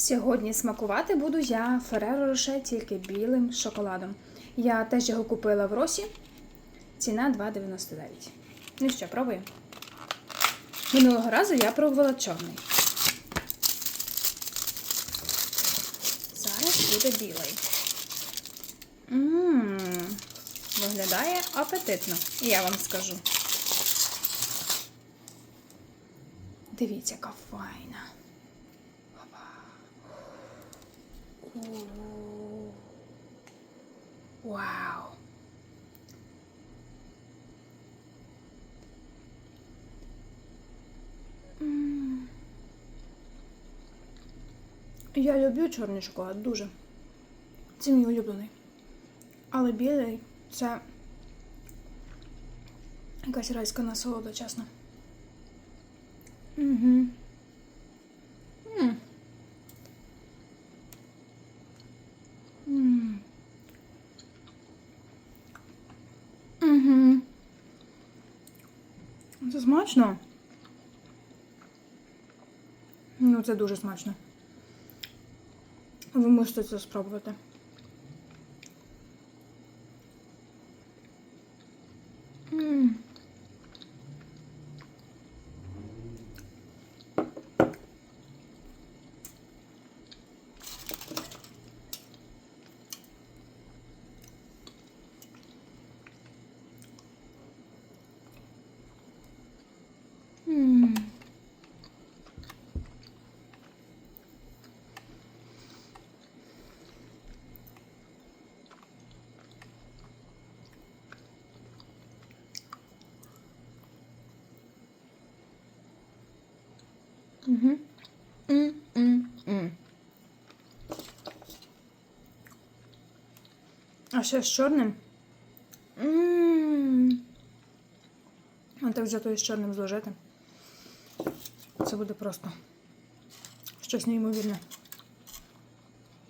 Сьогодні смакувати буду я Ferrero Rocher тільки білим шоколадом. Я теж його купила в Росі. Ціна 2,99. Ну що, пробуємо. Минулого разу я пробувала чорний. Зараз буде білий. Ммм, виглядає апетитно, я вам скажу. Дивіться, яка файна. Вау. Я люблю чорний шоколад дуже. Це мій улюблений. Але білий це якась райська насолода, чесно. Угу. Це смачно. Ну, це дуже смачно. Ви мусите це спробувати. М. М. Угу. М-м-м. А ще з чорним. М. А ти вже той з чорним зложити. Це буде просто щось неймовірне.